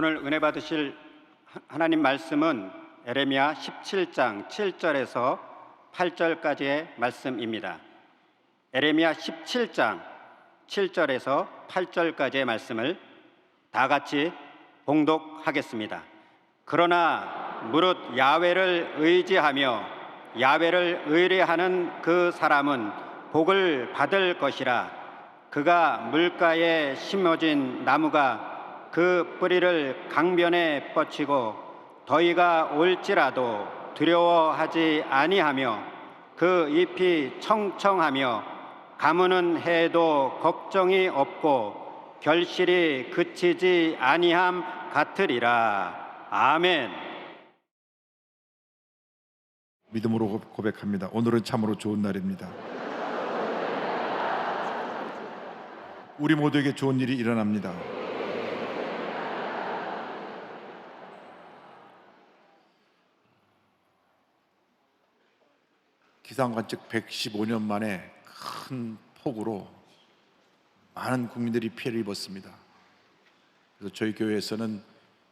오늘 은혜 받으실 하- 하나님 말씀은 에레미야 17장 7절에서 8절까지의 말씀입니다. 에레미야 17장 7절에서 8절까지의 말씀을 다 같이 봉독하겠습니다. 그러나 무릇 야외를 의지하며 야외를 의뢰하는 그 사람은 복을 받을 것이라 그가 물가에 심어진 나무가 그 뿌리를 강변에 뻗치고 더위가 올지라도 두려워하지 아니하며 그 잎이 청청하며 가무는 해도 걱정이 없고 결실이 그치지 아니함 같으리라 아멘. 믿음으로 고- 고백합니다. 오늘은 참으로 좋은 날입니다. 우리 모두에게 좋은 일이 일어납니다. 기상 관측 115년 만에 큰 폭우로 많은 국민들이 피해를 입었습니다. 그래서 저희 교회에서는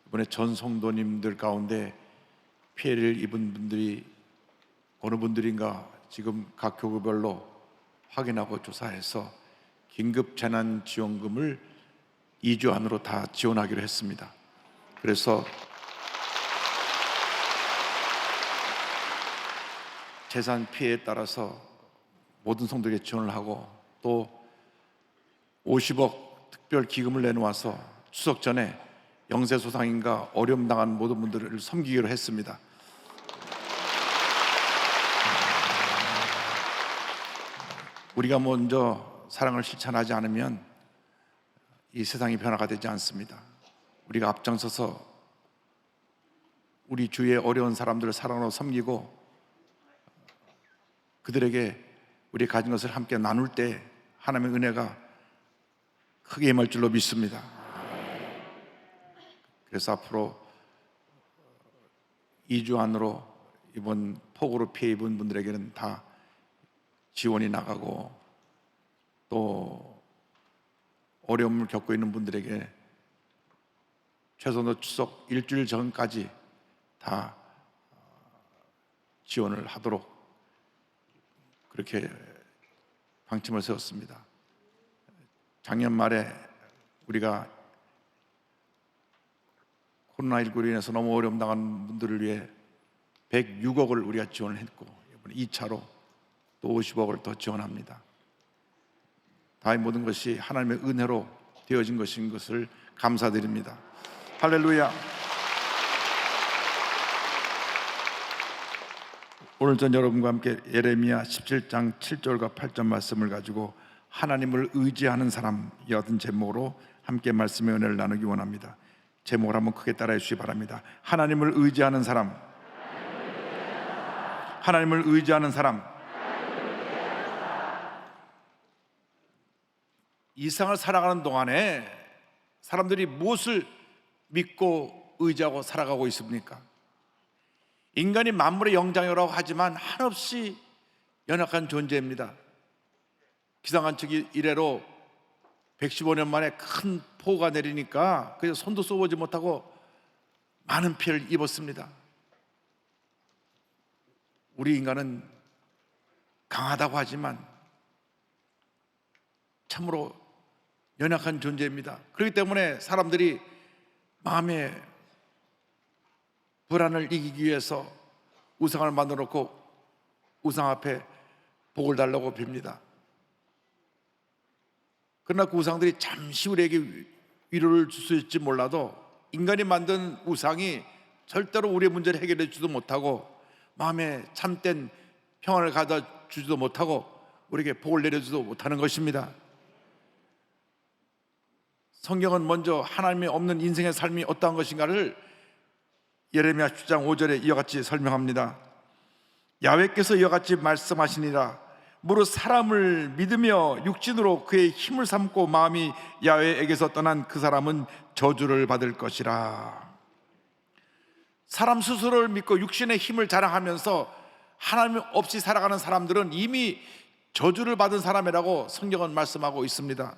이번에 전 성도님들 가운데 피해를 입은 분들이 어느 분들인가 지금 각 교구별로 확인하고 조사해서 긴급 재난 지원금을 2주 안으로 다 지원하기로 했습니다. 그래서 재산 피해에 따라서 모든 성도에게 지원을 하고 또 50억 특별 기금을 내놓아서 추석 전에 영세 소상인과 어려움 당한 모든 분들을 섬기기로 했습니다. 우리가 먼저 사랑을 실천하지 않으면 이 세상이 변화가 되지 않습니다. 우리가 앞장서서 우리 주위의 어려운 사람들을 사랑으로 섬기고 그들에게 우리 가진 것을 함께 나눌 때 하나님의 은혜가 크게 임할 줄로 믿습니다. 그래서 앞으로 2주 안으로 이번 폭우로 피해 입은 분들에게는 다 지원이 나가고 또 어려움을 겪고 있는 분들에게 최소한 추석 일주일 전까지 다 지원을 하도록 그렇게 방침을 세웠습니다. 작년 말에 우리가 코로나19로 인해서 너무 어려움 당한 분들을 위해 106억을 우리가 지원을 했고 이번에 2차로 또 50억을 더 지원합니다. 다이 모든 것이 하나님의 은혜로 되어진 것인 것을 감사드립니다. 할렐루야. 오늘 전 여러분과 함께 예레미야 17장 7절과 8절 말씀을 가지고 하나님을 의지하는 사람 여든 제목으로 함께 말씀의 은혜를 나누기 원합니다. 제목을 한번 크게 따라해 주시기 바랍니다. 하나님을 의지하는 사람. 하나님을 의지하는 사람. 이 세상을 살아가는 동안에 사람들이 무엇을 믿고 의지하고 살아가고 있습니까? 인간이 만물의 영장이라고 하지만 한없이 연약한 존재입니다. 기상관측 이래로 115년 만에 큰 폭우가 내리니까 그래서 손도 쏘보지 못하고 많은 피해를 입었습니다. 우리 인간은 강하다고 하지만 참으로 연약한 존재입니다. 그렇기 때문에 사람들이 마음에 불안을 이기기 위해서 우상을 만들어 놓고 우상 앞에 복을 달라고 빕니다. 그러나 그 우상들이 잠시 우리에게 위로를 줄 수 있을지 몰라도 인간이 만든 우상이 절대로 우리의 문제를 해결해 주지도 못하고 마음에 참된 평안을 가져 주지도 못하고 우리에게 복을 내려주지도 못하는 것입니다. 성경은 먼저 하나님이 없는 인생의 삶이 어떠한 것인가를 예레미야 10장 5절에 이와 같이 설명합니다. 야외께서 이와 같이 말씀하시니라 무릇 사람을 믿으며 육신으로 그의 힘을 삼고 마음이 야외에게서 떠난 그 사람은 저주를 받을 것이라. 사람 스스로를 믿고 육신의 힘을 자랑하면서 하나님 없이 살아가는 사람들은 이미 저주를 받은 사람이라고 성경은 말씀하고 있습니다.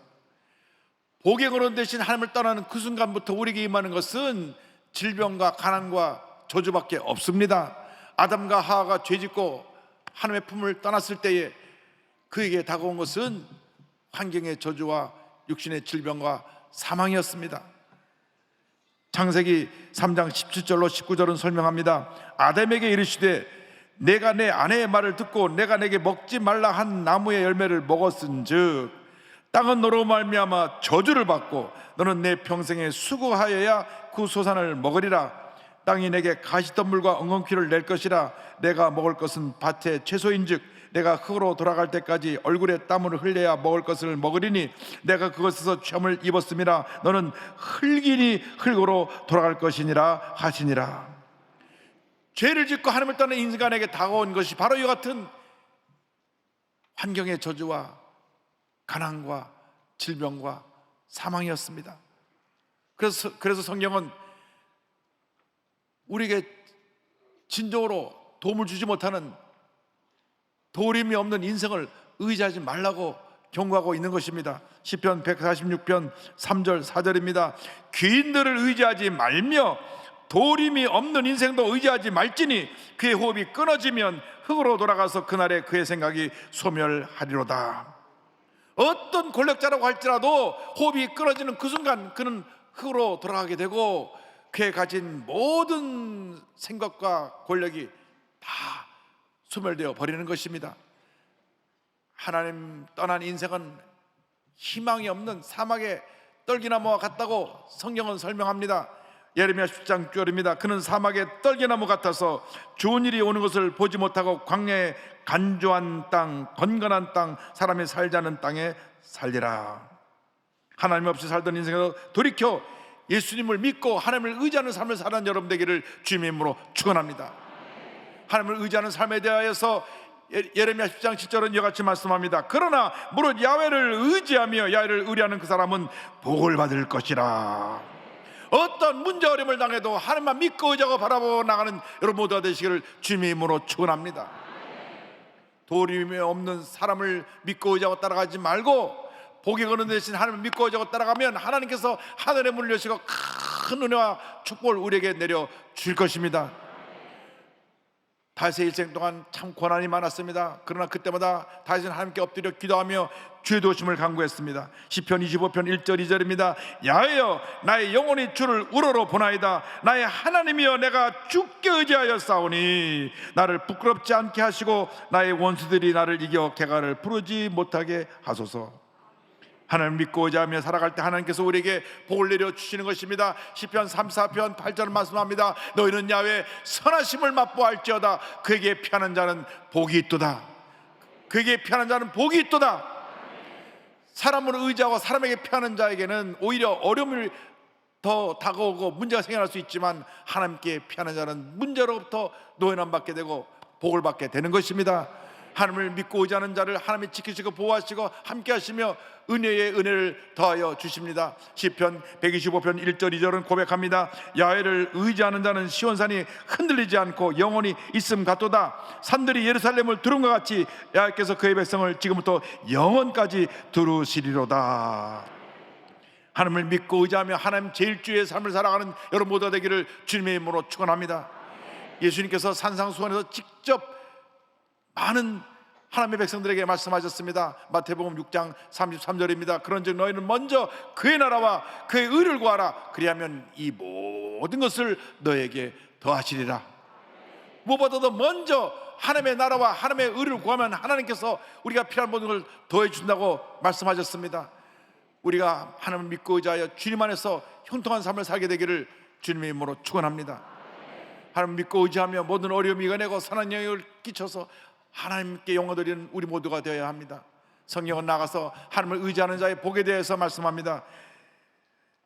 복의 근원 대신 하나님을 떠나는 그 순간부터 우리에게 임하는 것은 질병과 가난과 저주밖에 없습니다. 아담과 하하가 죄짓고 하나님의 품을 떠났을 때에 그에게 다가온 것은 환경의 저주와 육신의 질병과 사망이었습니다. 창세기 3장 17절로 19절은 설명합니다. 아담에게 이르시되 내가 내 아내의 말을 듣고 내가 내게 먹지 말라 한 나무의 열매를 먹었은즉 땅은 너로 말미암아 저주를 받고 너는 내 평생에 수고하여야 그 소산을 먹으리라. 땅이 내게 가시덤불과 엉겅퀴를 낼 것이라. 내가 먹을 것은 밭의 채소인즉 내가 흙으로 돌아갈 때까지 얼굴에 땀을 흘려야 먹을 것을 먹으리니 내가 그것에서 죄을 입었음이라. 너는 흙이니 흙으로 돌아갈 것이니라 하시니라. 죄를 짓고 하나님을 떠난 인간에게 다가온 것이 바로 이 같은 환경의 저주와 가난과 질병과 사망이었습니다. 그래서 그래서 성경은 우리에게 진정으로 도움을 주지 못하는 도림이 없는 인생을 의지하지 말라고 경고하고 있는 것입니다. 시편 146편 3절 4절입니다. 귀인들을 의지하지 말며 도림이 없는 인생도 의지하지 말지니 그의 호흡이 끊어지면 흙으로 돌아가서 그날에 그의 생각이 소멸하리로다. 어떤 권력자라고 할지라도 호흡이 끊어지는 그 순간 그는 흙으로 돌아가게 되고 그의 가진 모든 생각과 권력이 다 소멸되어 버리는 것입니다. 하나님 떠난 인생은 희망이 없는 사막의 떨기나무와 같다고 성경은 설명합니다. 예레미야 10장 6절입니다. 그는 사막의 떨기나무 같아서 좋은 일이 오는 것을 보지 못하고 광야의 간조한 땅, 건건한 땅, 사람이 살자는 땅에 살리라. 하나님 없이 살던 인생에서 돌이켜 예수님을 믿고 하나님을 의지하는 삶을 사는 여러분 되기를 주님의 이름으로 축원합니다. 하나님을 의지하는 삶에 대하여서 예- 예레미야 10장 7절은 이와 같이 말씀합니다. 그러나 무릇 야훼를 의지하며 야훼를 의뢰하는 그 사람은 복을 받을 것이라. 어떤 문제 어려움을 당해도 하나님만 믿고 의지하고 바라보고 나가는 여러분 모두가 되시기를 주님의 이름으로 축원합니다. 도림이 없는 사람을 믿고 의지하고 따라가지 말고 복이 거는 대신 하나님을 믿고 의지하고 따라가면 하나님께서 하늘의 문을 여시고 큰 은혜와 축복을 우리에게 내려 줄 것입니다. 다윗의 일생 동안 참 고난이 많았습니다. 그러나 그때마다 다윗은 하나님께 엎드려 기도하며 주의 도심을 간구했습니다. 시편 25편 1절 2절입니다. 야훼여 나의 영혼이 주를 우러러 보나이다. 나의 하나님이여 내가 주께 의지하여 싸우니 나를 부끄럽지 않게 하시고 나의 원수들이 나를 이겨 개가를 부르지 못하게 하소서. 하나님 믿고 의지하며 살아갈 때 하나님께서 우리에게 복을 내려 주시는 것입니다. 시편 34편 8절 말씀합니다. 너희는 야외 선하심을 맛보할지어다 그에게 피하는 자는 복이 있도다. 그에게 피하는 자는 복이 있도다. 사람을 의지하고 사람에게 피하는 자에게는 오히려 어려움을 더 다가오고 문제가 생겨날 수 있지만 하나님께 피하는 자는 문제로부터 노예남 받게 되고 복을 받게 되는 것입니다. 하나님을 믿고 의지하는 자를 하나님이 지키시고 보호하시고 함께 하시며 은혜의 은혜를 더하여 주십니다. 시편 125편 1절 2절은 고백합니다. 야훼를 의지하는 자는 시온산이 흔들리지 않고 영원히 있음 같도다. 산들이 예루살렘을 두른 것 같이 야훼께서 그의 백성을 지금부터 영원까지 두루시리로다. 하나님을 믿고 의지하며 하나님 제일주의 삶을 살아가는 여러분 모두가 되기를 주님의 이름으로 축원합니다. 예수님께서 산상수원에서 직접 많은 하나님의 백성들에게 말씀하셨습니다. 마태복음 6장 33절입니다. 그런즉 너희는 먼저 그의 나라와 그의 의를 구하라. 그리하면 이 모든 것을 너에게 더하시리라. 무엇보다도 먼저 하나님의 나라와 하나님의 의를 구하면 하나님께서 우리가 필요한 모든 걸 더해 준다고 말씀하셨습니다. 우리가 하나님을 믿고 의지하여 주님 안에서 형통한 삶을 살게 되기를 주님의 이름으로 축원합니다. 하나님 믿고 의지하며 모든 어려움이 이겨내고 선한 영향을 끼쳐서 하나님께 영광 드리는 우리 모두가 되어야 합니다. 성경은 나가서 하나님을 의지하는 자의 복에 대해서 말씀합니다.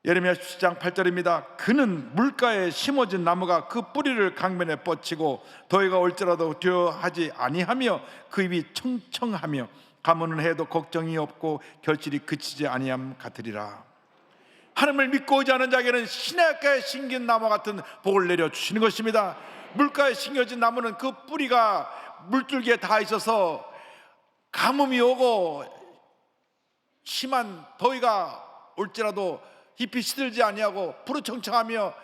예레미야 17장 8절입니다. 그는 물가에 심어진 나무가 그 뿌리를 강변에 뻗치고 더위가 올지라도 두려하지 아니하며 그 입이 청청하며 가문은 해도 걱정이 없고 결실이 그치지 아니함 같으리라. 하나님을 믿고 의지하는 자에게는 시냇가에 심긴 나무 같은 복을 내려 주시는 것입니다. 물가에 심겨진 나무는 그 뿌리가 물줄기에 닿아 있어서 가뭄이 오고 심한 더위가 올지라도 잎이 시들지 아니하고 푸르청청하며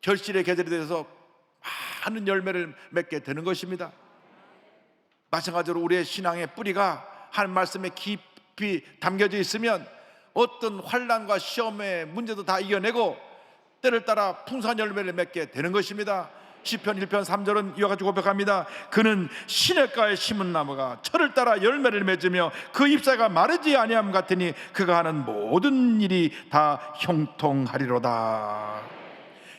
결실의 계절이 돼서 많은 열매를 맺게 되는 것입니다. 마찬가지로 우리의 신앙의 뿌리가 한 말씀에 깊이 담겨져 있으면 어떤 환란과 시험의 문제도 다 이겨내고 때를 따라 풍성한 열매를 맺게 되는 것입니다. 시편 1편 3절은 이와 같이 고백합니다. 그는 시냇가에 심은 나무가 철을 따라 열매를 맺으며 그 잎사가 마르지 아니함 같으니 그가 하는 모든 일이 다 형통하리로다.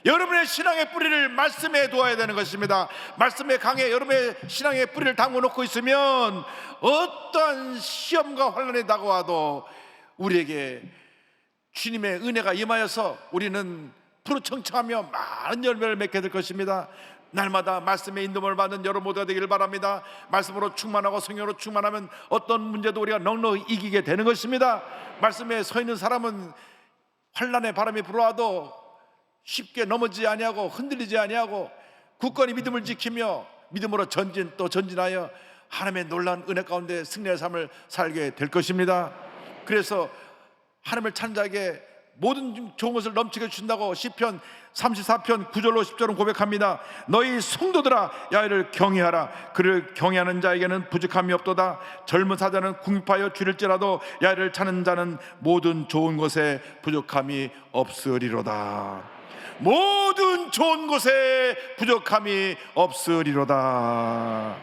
여러분의 신앙의 뿌리를 말씀에 두어야 되는 것입니다. 말씀의 강에 여러분의 신앙의 뿌리를 담궈 놓고 있으면 어떠한 시험과 환란이 다가와도 우리에게 주님의 은혜가 임하여서 우리는 푸르청청하며 많은 열매를 맺게 될 것입니다. 날마다 말씀의 인도를 받는 여러분 모두가 되기를 바랍니다. 말씀으로 충만하고 성령으로 충만하면 어떤 문제도 우리가 넉넉히 이기게 되는 것입니다. 말씀에 서 있는 사람은 환란의 바람이 불어와도 쉽게 넘어지지 아니하고 흔들리지 아니하고 굳건히 믿음을 지키며 믿음으로 전진 또 전진하여 하나님의 놀라운 은혜 가운데 승리의 삶을 살게 될 것입니다. 그래서 하나님을 찬자에게 모든 좋은 것을 넘치게 주신다고 시편 34편 9절로 10절은 고백합니다. 너희 성도들아 야를 경외하라. 그를 경외하는 자에게는 부족함이 없도다. 젊은 사자는 궁핍하여 줄일지라도 야를 찾는 자는 모든 좋은 것에 부족함이 없으리로다. 모든 좋은 것에 부족함이 없으리로다.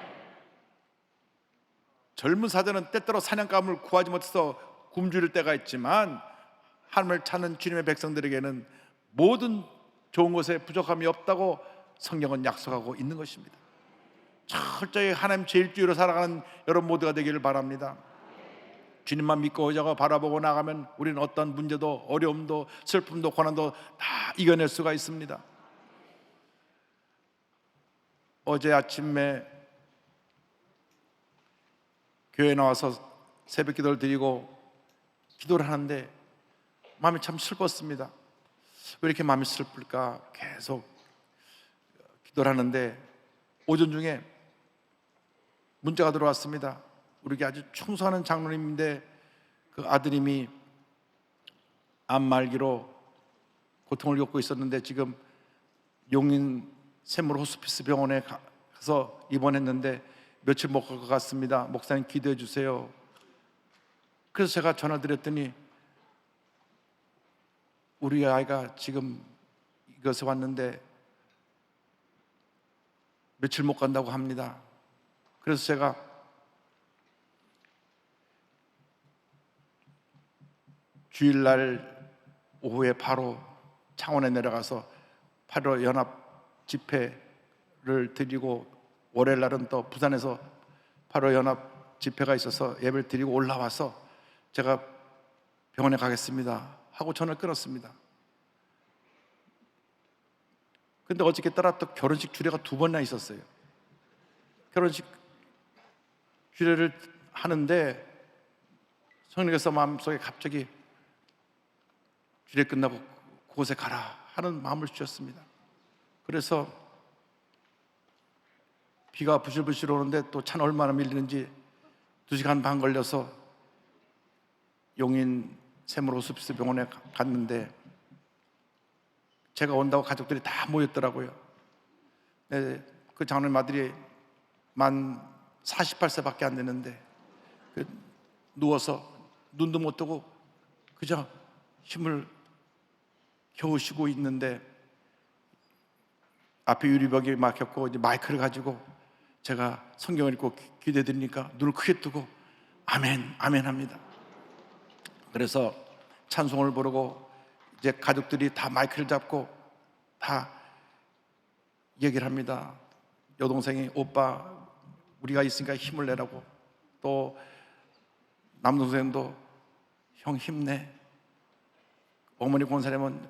젊은 사자는 때때로 사냥감을 구하지 못해서 굶주릴 때가 있지만 하나님을 찾는 주님의 백성들에게는 모든 좋은 것에 부족함이 없다고 성경은 약속하고 있는 것입니다. 철저히 하나님 제일주의로 살아가는 여러분 모두가 되기를 바랍니다. 주님만 믿고 의자가 바라보고 나가면 우리는 어떤 문제도 어려움도 슬픔도 고난도 다 이겨낼 수가 있습니다. 어제 아침에 교회 나와서 새벽 기도를 드리고 기도를 하는데 마음이 참 슬펐습니다. 왜 이렇게 마음이 슬플까? 계속 기도를 하는데 오전 중에 문자가 들어왔습니다. 우리 아주 충성하는 장로님인데 그 아드님이 암 말기로 고통을 겪고 있었는데 지금 용인 샘물 호스피스 병원에 가서 입원했는데 며칠 못 갈 것 같습니다. 목사님 기도해 주세요. 그래서 제가 전화 드렸더니 우리 아이가 지금 이것에 왔는데 며칠 못 간다고 합니다. 그래서 제가 주일날 오후에 바로 창원에 내려가서 8월 연합 집회를 드리고 월요일 날은 또 부산에서 8월 연합 집회가 있어서 예배를 드리고 올라와서 제가 병원에 가겠습니다 하고 전화를 끊었습니다. 근데 어저께 따라 또 결혼식 주례가 두 번이나 있었어요. 결혼식 주례를 하는데 성령께서 마음속에 갑자기 주례 끝나고 그곳에 가라 하는 마음을 주셨습니다. 그래서 비가 부실부실 오는데 또 차는 얼마나 밀리는지 두 시간 반 걸려서 용인 세물 호스피스 병원에 가- 갔는데 제가 온다고 가족들이 다 모였더라고요. 네, 그 장로님 아들이 만 48세밖에 안 되는데 그 누워서 눈도 못 뜨고 그저 힘을 겨우 쉬고 있는데 앞에 유리벽이 막혔고 이제 마이크를 가지고 제가 성경을 읽고 기- 기도해 드리니까 눈을 크게 뜨고 아멘 아멘 합니다. 그래서 찬송을 부르고 이제 가족들이 다 마이크를 잡고 다 얘기를 합니다. 여동생이 오빠 우리가 있으니까 힘을 내라고 또 남동생도 형 힘내. 어머니 권사님은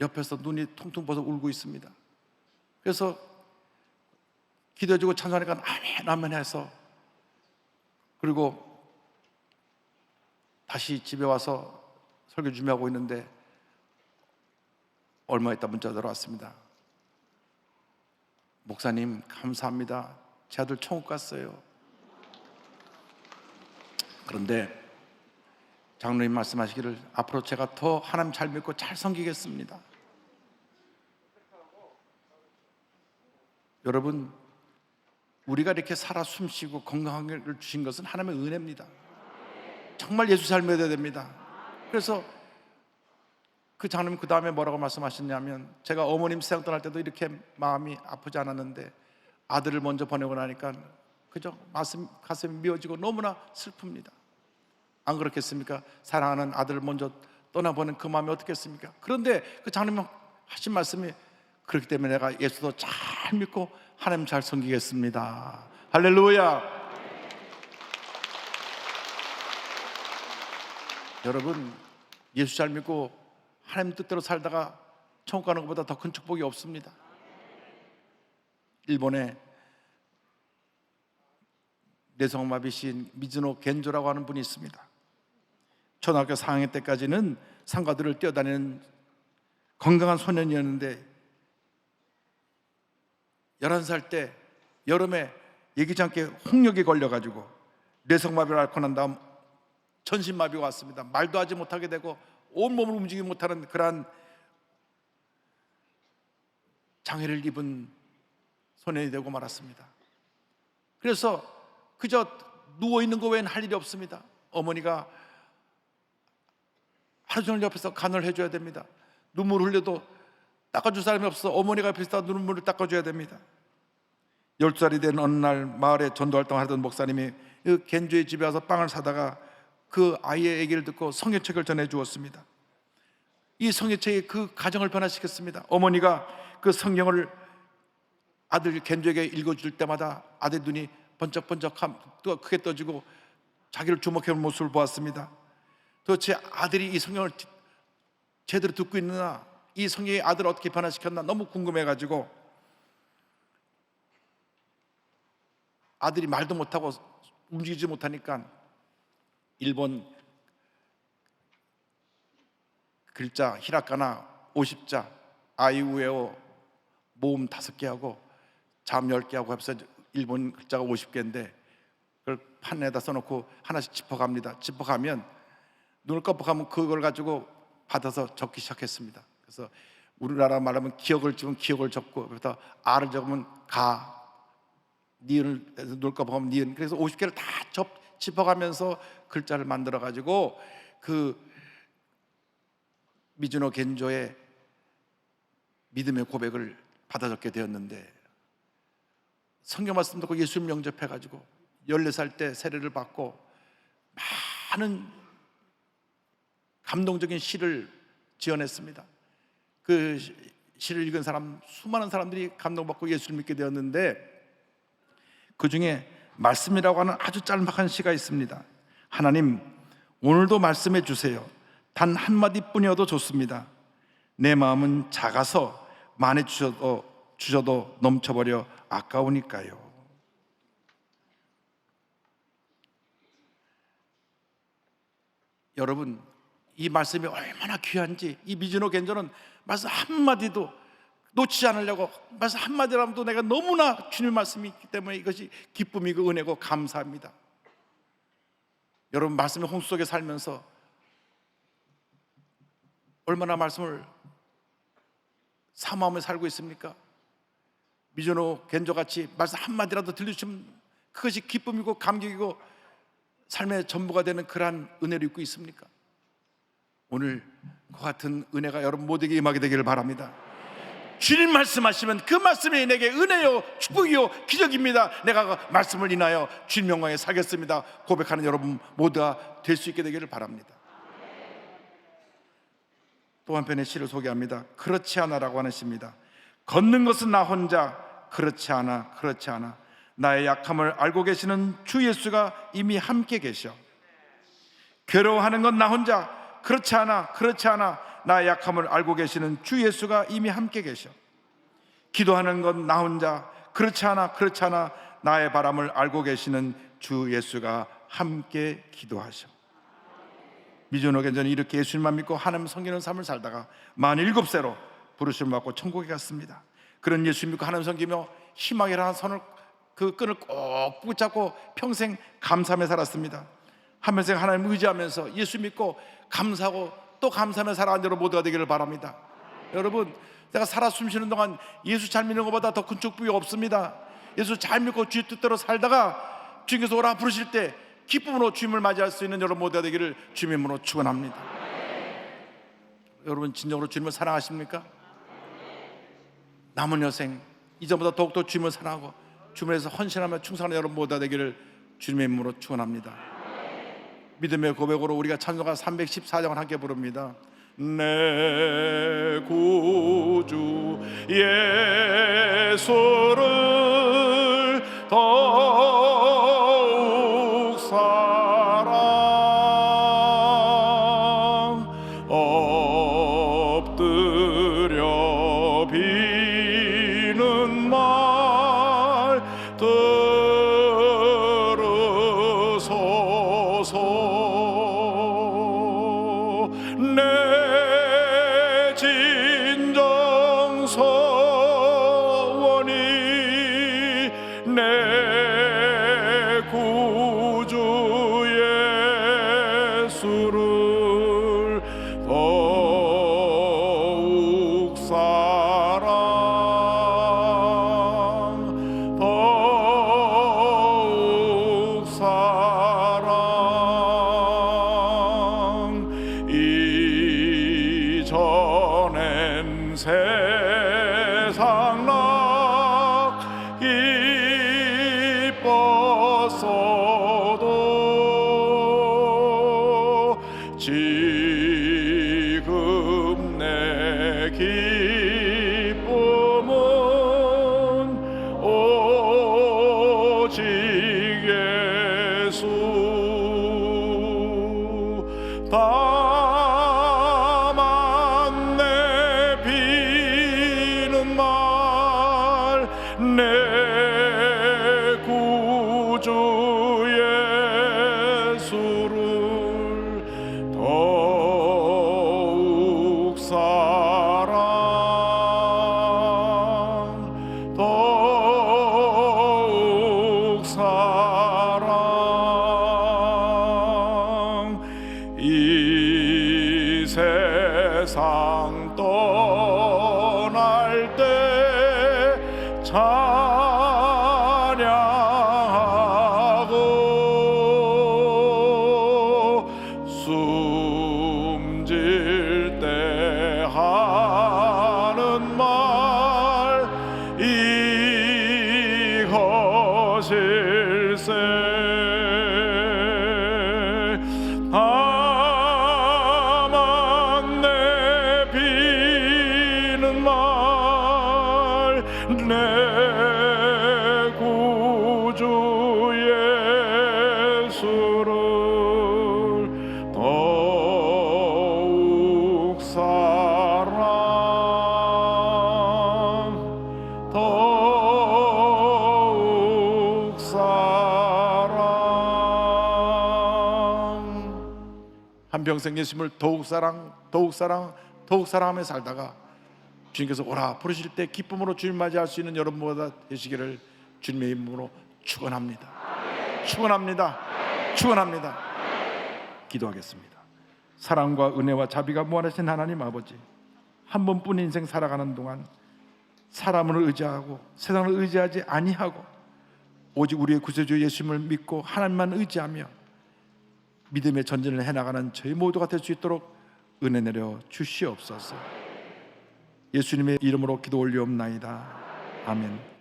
옆에서 눈이 통통 벗어 울고 있습니다. 그래서 기도해주고 찬송하니까 아멘 아멘 해서 그리고 다시 집에 와서 설교 준비하고 있는데 얼마 있다 문자 들어왔습니다. 목사님 감사합니다. 제 아들 천국 갔어요. 그런데 장로님 말씀하시기를 앞으로 제가 더 하나님 잘 믿고 잘 섬기겠습니다. 여러분 우리가 이렇게 살아 숨쉬고 건강을 주신 것은 하나님의 은혜입니다. 정말 예수 잘 믿어야 됩니다. 그래서 그 장로님 그 다음에 뭐라고 말씀하셨냐면 제가 어머님 세상 떠날 때도 이렇게 마음이 아프지 않았는데 아들을 먼저 보내고 나니까 그저 가슴, 가슴이 미어지고 너무나 슬픕니다. 안 그렇겠습니까? 사랑하는 아들을 먼저 떠나보는 그 마음이 어떻겠습니까? 그런데 그 장로님 하신 말씀이 그렇기 때문에 내가 예수도 잘 믿고 하나님 잘 섬기겠습니다. 할렐루야. 여러분 예수 잘 믿고 하나님 뜻대로 살다가 천국 가는 것보다 더 큰 축복이 없습니다. 일본에 내성마비 시인 미즈노 겐조라고 하는 분이 있습니다. 초등학교 4학년 때까지는 상가들을 뛰어다니는 건강한 소년이었는데 11살 때 여름에 예기치 않게 홍역에 걸려가지고 뇌성마비를 앓고 난 다음 전신마비가 왔습니다. 말도 하지 못하게 되고 온몸을 움직이지 못하는 그러한 장애를 입은 소년이 되고 말았습니다. 그래서 그저 누워 있는 거 외엔 할 일이 없습니다. 어머니가 하루 종일 옆에서 간을 해줘야 됩니다. 눈물 흘려도 닦아줄 사람이 없어 어머니가 옆에 있다 눈물을 닦아줘야 됩니다. 열두 살이 된 어느 날 마을에 전도 활동하던 목사님이 그 겐주의 집에 와서 빵을 사다가 그 아이의 얘기를 듣고 성경책을 전해 주었습니다. 이 성경책이 그 가정을 변화시켰습니다. 어머니가 그 성경을 아들 겐주에게 읽어줄 때마다 아들 눈이 번쩍번쩍함 또 크게 떠지고 자기를 주목해온 모습을 보았습니다. 도대체 아들이 이 성경을 제대로 듣고 있느냐, 이 성경이 아들을 어떻게 변화시켰나 너무 궁금해가지고 아들이 말도 못하고 움직이지 못하니까 일본 글자 히라카나 50자 아이우에오 모음 다섯 개 하고 잠 열 개 하고 합해서 일본 글자가 50개인데 그걸 판에다 써놓고 하나씩 짚어갑니다. 짚어가면 눈을 깜빡하면 그걸 가지고 받아서 적기 시작했습니다. 그래서 우리나라 말하면 기억을 적으면 기억을 적고 그래서 R을 적으면 가, 니은을 눈을 깜빡하면 니은 그래서 50개를 다 접, 짚어가면서 글자를 만들어 가지고 그 미즈노 겐조의 믿음의 고백을 받아 적게 되었는데 성경 말씀 듣고 예수님 영접해 가지고 14살 때 세례를 받고 많은 감동적인 시를 지어냈습니다. 그 시- 시를 읽은 사람 수많은 사람들이 감동받고 예수를 믿게 되었는데 그 중에 말씀이라고 하는 아주 짤막한 시가 있습니다. 하나님 오늘도 말씀해 주세요. 단 한마디뿐이어도 좋습니다. 내 마음은 작아서 많이 주셔도 주셔도 넘쳐버려 아까우니까요. 여러분 이 말씀이 얼마나 귀한지 이 미즈노 겐저는 말씀 한마디도 놓치지 않으려고 말씀 한마디라도 내가 너무나 주님 말씀이 있기 때문에 이것이 기쁨이고 은혜고 감사합니다 여러분 말씀의 홍수 속에 살면서 얼마나 말씀을 사모하며 살고 있습니까? 미즈노 겐저같이 말씀 한마디라도 들려주시면 그것이 기쁨이고 감격이고 삶의 전부가 되는 그러한 은혜를 입고 있습니까? 오늘 그 같은 은혜가 여러분 모두에게 임하게 되기를 바랍니다. 주님 말씀하시면 그 말씀이 내게 은혜요 축복이요 기적입니다. 내가 그 말씀을 인하여 주님 영광에 살겠습니다. 고백하는 여러분 모두가 될 수 있게 되기를 바랍니다. 또 한편의 시를 소개합니다. 그렇지 않아라고 하는 시입니다. 걷는 것은 나 혼자 그렇지 않아 그렇지 않아 나의 약함을 알고 계시는 주 예수가 이미 함께 계셔. 괴로워하는 건 나 혼자 그렇지 않아 그렇지 않아 나의 약함을 알고 계시는 주 예수가 이미 함께 계셔. 기도하는 건 나 혼자 그렇지 않아 그렇지 않아 나의 바람을 알고 계시는 주 예수가 함께 기도하셔. 미존호 견전이 이렇게 예수님만 믿고 하나님 섬기는 삶을 살다가 만 일곱 세로 부르심을 받고 천국에 갔습니다. 그런 예수 믿고 하나님 섬기며 희망이라는 선을 그 끈을 꼭 붙잡고 평생 감사하며 살았습니다. 한 평생 하나님 의지하면서 예수 믿고 감사하고 또 감사하며 살아가는 여러분 모두가 되기를 바랍니다. 여러분, 내가 살아 숨쉬는 동안 예수 잘 믿는 것보다 더 큰 축복이 없습니다. 예수 잘 믿고 주의 뜻대로 살다가 주님께서 오라 부르실 때 기쁨으로 주님을 맞이할 수 있는 여러분 모두가 되기를 주님의 이름으로 축원합니다. 여러분 진정으로 주님을 사랑하십니까? 남은 여생 이전보다 더욱더 주님을 사랑하고 주님을 위해서 헌신하며 충성하는 여러분 모두가 되기를 주님의 이름으로 축원합니다. 믿음의 고백으로 우리가 찬송가 314장을 함께 부릅니다. 내 구주 예수를 더 예 다 평생 예수님을 더욱 사랑 더욱 사랑 더욱 사랑하며 살다가 주님께서 오라 부르실 때 기쁨으로 주님 맞이할 수 있는 여러분보다 되시기를 주님의 이름으로 축원합니다. 축원합니다. 축원합니다. 기도하겠습니다. 사랑과 은혜와 자비가 무한하신 하나님 아버지 한 번뿐 인생 살아가는 동안 사람을 의지하고 세상을 의지하지 아니하고 오직 우리의 구세주 예수님을 믿고 하나님만 의지하며 믿음의 전진을 해나가는 저희 모두가 될 수 있도록 은혜 내려 주시옵소서. 예수님의 이름으로 기도 올리옵나이다. 아멘.